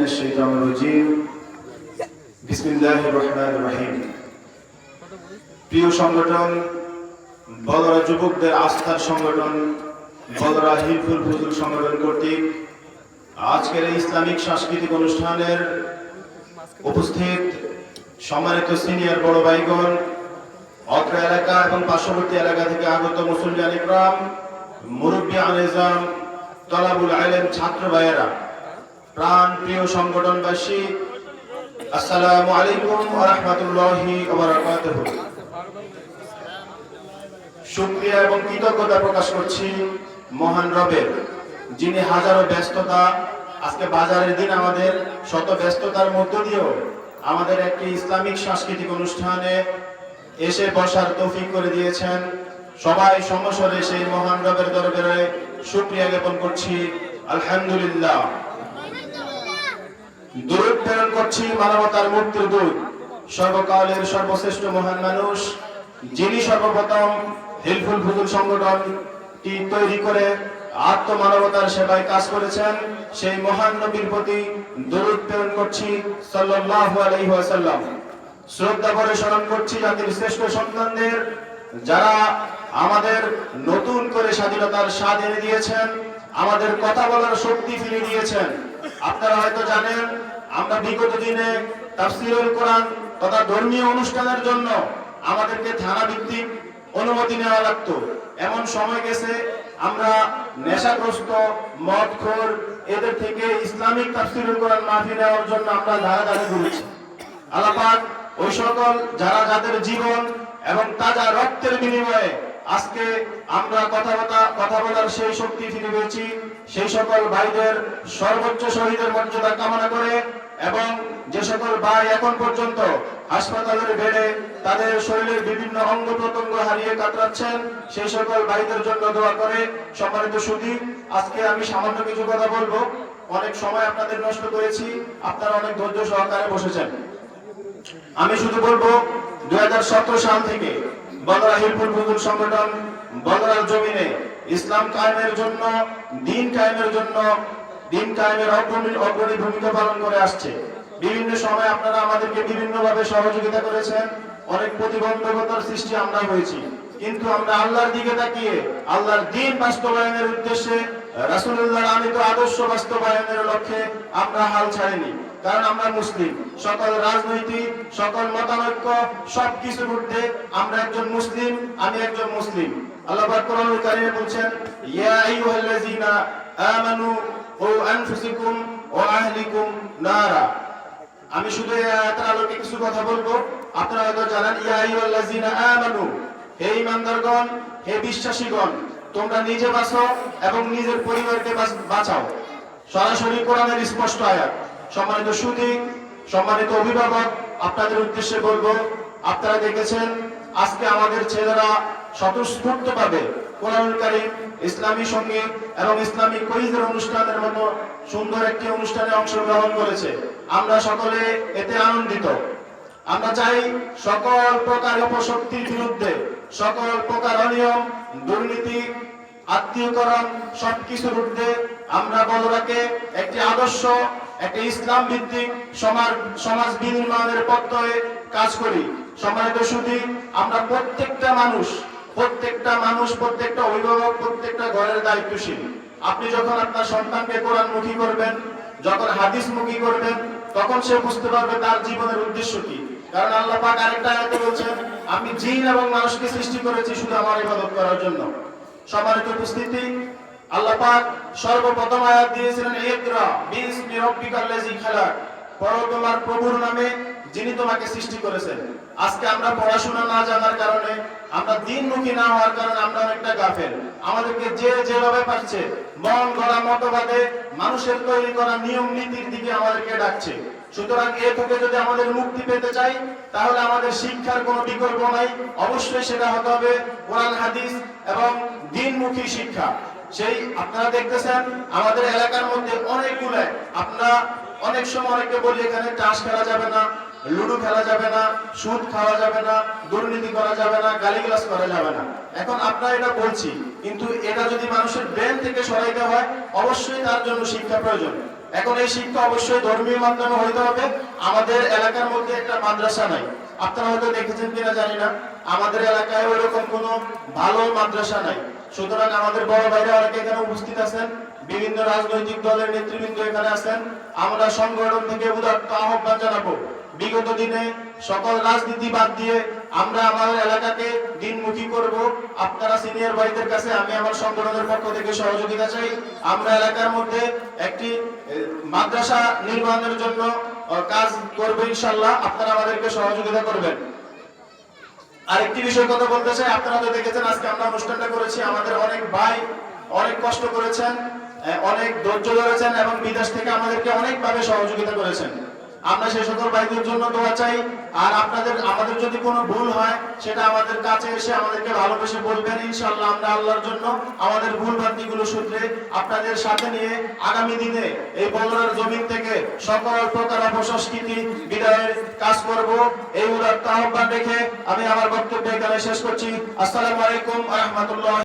الشيطان الرجيم بسم الله الرحمن الرحيم প্রিয় সংগঠন বদরা যুবকদের আস্থার সংগঠন বদরা হিলফুল ফুজুল সংগঠন কর্তৃক আজকের এই ইসলামিক সাংস্কৃতিক অনুষ্ঠানের উপস্থিত সম্মানিত সিনিয়র বড় ভাইগণ অত্র এলাকা এবং পার্শ্ববর্তী এলাকা থেকে আগত মুসলিম ইকরাম মুরব্বী আলেজাম তলাবুল আলেম ছাত্র ভাইয়েরা প্রাণ প্রিয় সংগঠনবাসী, আসসালামু আলাইকুম ওয়া রাহমাতুল্লাহি ওয়া এবং কৃতজ্ঞতা প্রকাশ করছি মহান রবের, যিনি হাজারো ব্যস্ততা, আজকে বাজারের দিন আমাদের, শত ব্যস্ততার মধ্য দিয়েও আমাদের একটি ইসলামিক সাংস্কৃতিক অনুষ্ঠানে এসে বসার তৌফিক করে দিয়েছেন। সবাই সমস্বরে সেই মহান রবের দরবারে শুকরিয়া জ্ঞাপন করছি। আলহামদুলিল্লাহ। দূর প্রেরণ করছি মানবতার মুক্তির দূত সর্বকালের সর্বশ্রেষ্ঠ মহান মানুষ, যিনি সর্বপ্রথম হিলফুল ফুজুল সংগঠনটি তৈরি করে আত্মমানবতার সেবায় কাজ করেছেন, সেই মহান নবীর প্রতি দরুদ প্রেরণ করছি সাল্লাল্লাহু আলাইহি শ্রদ্ধা করে স্মরণ করছি জাতির শ্রেষ্ঠ সন্তানদের, যারা আমাদের নতুন করে স্বাধীনতার স্বাদ এনে দিয়েছেন, আমাদের কথা বলার শক্তি ফিরে দিয়েছেন। আপনারা হয়তো জানেন আমরা বিগত দিনে তাফসিরুল কোরআন তথা ধর্মীয় অনুষ্ঠানের জন্য আমাদেরকে থানা ভিত্তিক অনুমতি নেওয়া লাগতো। এমন সময় গেছে, আমরা নেশাগ্রস্ত, মদখোর, এদের থেকে ইসলামিক তাফসিরুল কোরআন মাফি নেওয়ার জন্য আমরা ধারা ধারে ঘুরেছি আলাপাক ওই সকল যারা যাদের জীবন এবং তাজা রক্তের বিনিময়ে আজকে আমরা কথা বলা, কথা বলার সেই শক্তি ফিরে পেয়েছি, সেই সকল ভাইদের সর্বোচ্চ শহীদের মর্যাদা কামনা করে এবং যে সকল ভাই এখন পর্যন্ত হাসপাতালের বেডে তাদের শরীরের বিভিন্ন অঙ্গ প্রত্যঙ্গ হারিয়ে কাতরাচ্ছেন, সেই সকল ভাইদের জন্য দোয়া করে সম্মানিত সুদী আজকে আমি সামান্য কিছু কথা বলব। অনেক সময় আপনাদের নষ্ট করেছি, আপনারা অনেক ধৈর্য সহকারে বসেছেন। আমি শুধু বলব দু হাজার সতেরো সাল থেকে বদরা হিলপুর ফুজুল সংগঠন বদরার জমিনে ইসলাম কায়েমের জন্য, দিন কায়েমের জন্য দিন কায়েমের অগ্রণী অগ্রণী ভূমিকা পালন করে আসছে। বিভিন্ন সময় আপনারা আমাদেরকে বিভিন্ন ভাবে সহযোগিতা করেছেন। অনেক প্রতিবন্ধকতার সৃষ্টি আমরা হয়েছি। কিন্তু আমরা আল্লাহর দিকে তাকিয়ে আল্লাহর দিন বাস্তবায়নের উদ্দেশ্যে রাসূলুল্লাহর আনিত আদর্শ বাস্তবায়নের লক্ষ্যে আমরা হাল ছাড়িনি। কারণ আমরা মুসলিম। সকল রাজনৈতিক সকল মতানৈক্য সবকিছুর ঊর্ধ্বে আমরা একজন মুসলিম, আমি একজন মুসলিম। আল্লাহ কোরআনুল কারীমে বলছেন, ইয়া আইয়ুহাল্লাযীনা আমানু ও আনফুসিকুম ওয়া আহলিকুম নারা। আমি শুধু আলোকে কিছু কথা বলব। আপনারা হয়তো জানেন, ইয়া আইয়ুহাল্লাযীনা আমানু, হে ঈমানদারগণ, হে বিশ্বাসীগণ, তোমরা নিজে বাঁচো এবং নিজের পরিবারকে বাঁচাও। সরাসরি কোরআনের স্পষ্ট আয়াত। সম্মানিত সুদী সম্মানিত অভিভাবক, আপনাদের উদ্দেশ্যে বলব, আপনারা দেখেছেন, আজকে আমাদের ছেলেরা স্বতঃস্ফূর্ত ভাবে কোরআনুল ইসলামী সংগীত এবং ইসলামী কুইজের অনুষ্ঠানের মতো সুন্দর একটি অনুষ্ঠানে অংশগ্রহণ করেছে। আমরা সকলে এতে আনন্দিত। আমরা চাই সকল প্রকার অপশক্তির বিরুদ্ধে, সকল প্রকার অনিয়ম, দুর্নীতি, আত্মীয়করণ সবকিছুর ঊর্ধ্বে আমরা বলরাকে একটি আদর্শ, একটি ইসলাম ভিত্তিক সমাজ সমাজ বিনির্মাণের পথে কাজ করি। সম্মানিত সুধী, আমরা প্রত্যেকটা মানুষ প্রত্যেকটা মানুষ, প্রত্যেকটা অভিভাবক, প্রত্যেকটা ঘরের দায়িত্বশীল। আপনি যখন আপনার সন্তানকে কোরআন মুখী করবেন, যখন হাদিস মুখী করবেন, তখন সে বুঝতে পারবে তার জীবনের উদ্দেশ্য কি। কারণ আল্লাহ পাক আরেকটা আয়াতে বলছেন, আমি জিন এবং মানুষকে সৃষ্টি করেছি শুধু আমার ইবাদত করার জন্য। সম্মানিত উপস্থিতি, আল্লাহ পাক সর্বপ্রথম আয়াত দিয়েছিলেন, ইকরা বিসমি রাব্বিকাল্লাযী খালাক। পড়ো তোমার প্রভুর নামে যিনি তোমাকে সৃষ্টি করেছেন। আজকে আমরা পড়াশোনা না জানার কারণে, আমরা দিনমুখী না হওয়ার কারণে আমরা অনেকটা গাফেল। আমাদেরকে যে যেভাবে পারছে, মন গড়া মতবাদে মানুষের তৈরি করা নিয়ম নীতির দিকে আমাদেরকে ডাকছে। সুতরাং এ থেকে যদি আমাদের মুক্তি পেতে চাই, তাহলে আমাদের শিক্ষার কোনো বিকল্প নাই। অবশ্যই সেটা হতে হবে কোরআন, হাদিস এবং দিনমুখী শিক্ষা। সেই আপনারা দেখতেছেন, আমাদের এলাকার মধ্যে অনেকগুলো আপনারা অনেক সময় অনেককে বলি, এখানে তাস খেলা যাবে না লুডো খেলা যাবে না, সুদ খাওয়া যাবে না, দুর্নীতি করা যাবে না, গালিগালাজ করা যাবে না। এখন আপনারা এটা বলছি, কিন্তু এটা যদি মানুষের ব্রেন থেকে সরাইতে হয়, অবশ্যই তার জন্য শিক্ষা প্রয়োজন। এখন এই শিক্ষা অবশ্যই ধর্মীয় মাধ্যমে হইতে হবে। আমাদের এলাকার মধ্যে একটা মাদ্রাসা নাই। আপনারা হয়তো দেখেছেন কিনা জানি না, আমাদের এলাকায় ওইরকম কোনো ভালো মাদ্রাসা নাই। সুতরাং আমাদের বড় ভাইরা অনেকে এখানে উপস্থিত আছেন, বিভিন্ন রাজনৈতিক দলের নেতৃবৃন্দ এখানে আছেন। আমরা সংগঠন থেকে উদাত্ত আহ্বান জানাব। বিগত দিনে সকল রাজনীতি বাদ দিয়ে আমরা আমাদের এলাকাকে দিনমুখী করব। আপনারা সিনিয়র ভাইদের কাছে আমি আমার সংগঠনের পক্ষ থেকে সহযোগিতা চাই। আমরা এলাকার মধ্যে একটি মাদ্রাসা নির্মাণের জন্য কাজ করব ইনশাল্লাহ আপনারা আমাদেরকে সহযোগিতা করবেন। আরেকটি বিষয় কথা বলতে চাই, আপনারা তো দেখেছেন আজকে আমরা অনুষ্ঠানটা করেছি। আমাদের অনেক ভাই অনেক কষ্ট করেছেন অনেক ধৈর্য ধরেছেন এবং বিদেশ থেকে আমাদেরকে অনেকভাবে সহযোগিতা করেছেন। আমরা সেই সকল ভাইদের জন্য দোয়া চাই। আর আপনাদের, আমাদের যদি কোনো ভুল হয়, সেটা আমাদের কাছে এসে আমাদেরকে ভালোবেসে বলবেন। ইনশাআল্লাহ আমরা আল্লাহর জন্য আমাদের ভুল ভ্রান্তিগুলো শুধরে আপনাদের সাথে নিয়ে আগামী দিনে এই বদলার জমিন থেকে সকল প্রকার অপসংস্কৃতি বিদায়ের কাজ করব। এই উদাত্ত আহ্বান রেখে আমি আমার বক্তব্য এখানে শেষ করছি। আসসালামু আলাইকুম রহমতুল্লাহ।